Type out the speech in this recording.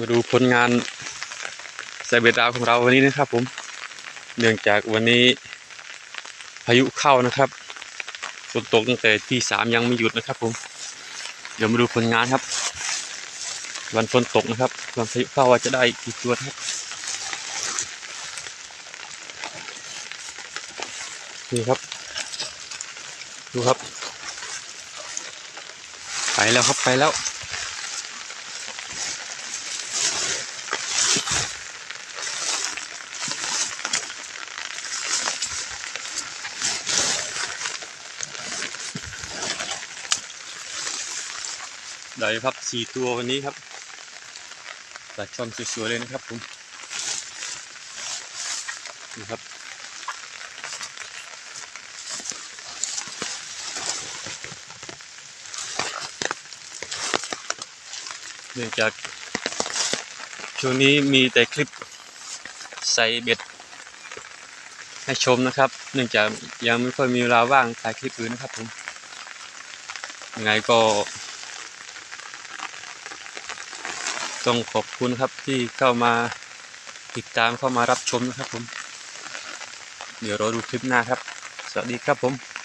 มาดูผลงานใส่เบ็ดดาวของเราวันนี้นะครับผม เนื่องจากวันนี้พายุเข้านะครับฝนตกตั้งแต่ที่สามยังไม่หยุดนะครับผม เดี๋ยวมาดูผลงานครับ วันฝนตกนะครับวันพายุเข้าว่าจะได้กี่ตัวครับนี่ครับ ดูครับ ไปแล้วครับไปแล้ว ได้ครับสี่ตัววันนี้ครับปลาช่อนสวยๆเลยนะครับผมนี่ครับเนื่องจากช่วงนี้มีแต่คลิปใส่เบ็ดให้ชมนะครับ เนื่องจากยังไม่ค่อยมีเวลาว่างถ่ายคลิปอื่นนะครับผมยังไงก็ ต้องขอบคุณครับที่เข้ามาติดตามเข้ามารับชมนะครับผม เดี๋ยวเราดูคลิปหน้าครับ สวัสดีครับผม